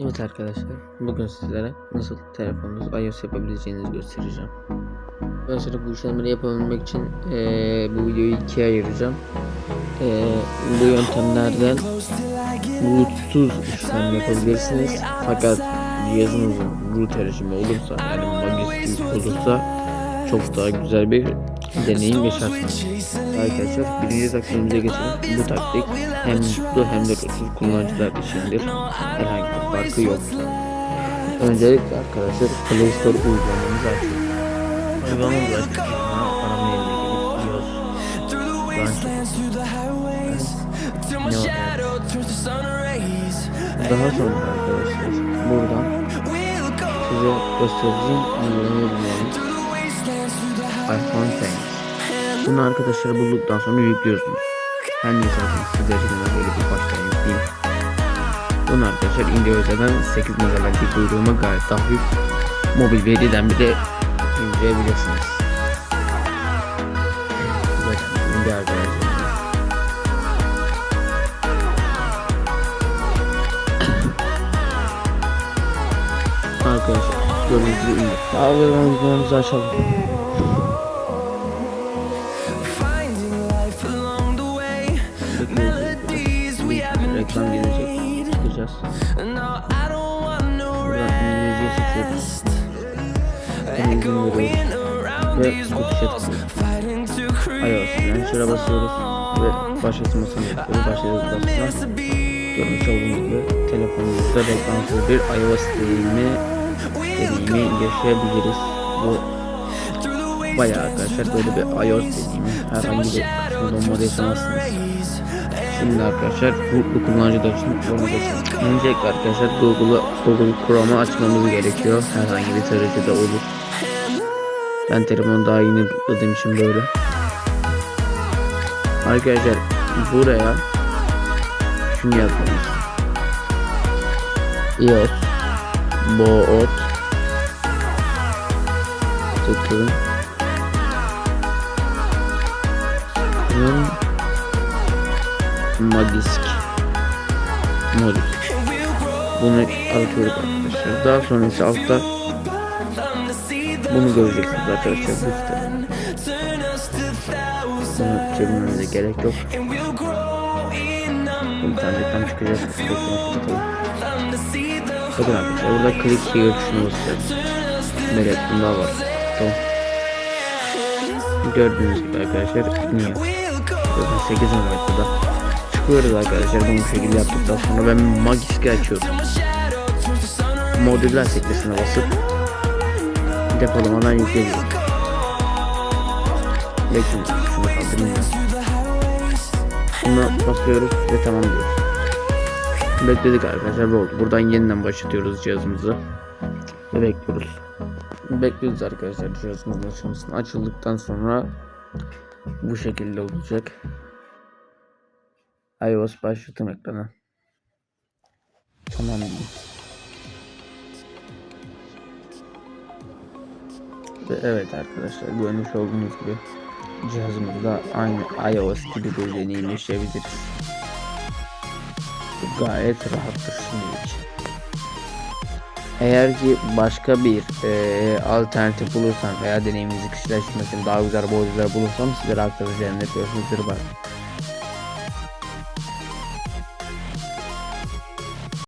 Evet arkadaşlar, bugün sizlere nasıl telefonunuz iOS yapabileceğinizi göstereceğim. Arkadaşlar bu işlemleri yapabilmek için eee, bu videoyu ikiye ayıracağım. Eee, bu yöntemlerden bluetooth işlem yapabilirsiniz. Fakat cihazınızın root erişimi olursa yani gibi olursa çok daha güzel bir deneyim yaşarsınız. Arkadaşlar birinci taktiğimize geçelim. Bu taktik hem mutlu hem de rutsuz kullanıcılar içindir. Herhangi bir farkı yok. Öncelikle arkadaşlar Play Store uygulamamızı açıyoruz. Uygulamamızı açtıktan sonra arama yerine gelip iOS Daha sonra arkadaşlar buradan size göstereceğim uygulamayı bulmanız iPhone. Bunu arkadaşlar bulduktan sonra yüklüyorsunuz. Zaten sizler için hemen böyle bir baştan yükleyeyim. Bunu arkadaşlar Individual'dan 8 MB'lik uygulama gayet hafif mobil veriden bir de indirebilirsiniz. Bakın indi arkadaşlar. Arkadaşlar gibi indi. Daha uygulamamızı açalım. Reklam gelecek. Çıkacağız. Buradan İngilizce seçiyoruz. Veriyoruz. Ve tıklıyoruz. iOS yani şuraya basıyoruz. Ve başlatmasını yapıyoruz. Başlattıktan sonra görmüş olduğunuz gibi telefonumuzda reklamsız bir iOS deneyimi deneyimi yaşayabiliriz. Bu bayağı arkadaşlar böyle bir iOS deneyimi herhangi bir donma yaşamazsınız. Şimdi arkadaşlar bu kullanıcılar için onu. Öncelikle arkadaşlar Google'ı Google Chrome'u açmamız gerekiyor. Herhangi bir tarayıcıda olur. Ben telefonu daha yeni yükladığım için böyle. Arkadaşlar buraya şunu yapmamız. iOS Boot tıklayın. Tıklayın. Magisk modül. Bunu atıyoruz arkadaşlar. Daha sonra ise altta bunu göreceksiniz arkadaşlar. Bu site. Bunu çevirmemize gerek yok. Bunu tanecikten çıkacak. Bakın arkadaşlar burada click here tuşuna basacağız. Evet bunda var. Tamam. Gördüğünüz gibi arkadaşlar iniyor. 8 metrede çıkıyoruz arkadaşlar. Bunu bu şekilde yaptıktan sonra ben Magisk'i açıyorum. Modüller sekmesine basıp depolamadan yükleniyorum. Bekleyin şunu kaldırayım buna basıyoruz ve tamam diyoruz. Bekledik arkadaşlar bu oldu. Buradan yeniden başlatıyoruz cihazımızı ve bekliyoruz. Bekliyoruz arkadaşlar cihazımızın açılmasını. Açıldıktan sonra bu şekilde olacak iOS başlatım ekranı. Tamam. Ve evet arkadaşlar görmüş olduğunuz gibi cihazımızda aynı iOS gibi bir deneyim yaşayabiliriz. Bu gayet rahattır şimdi için. Eğer ki başka bir e, alternatif bulursan veya deneyiminizi kişileştirmek için daha güzel boyutlar bulursam sizlere aktaracağım. Üzere. Bye.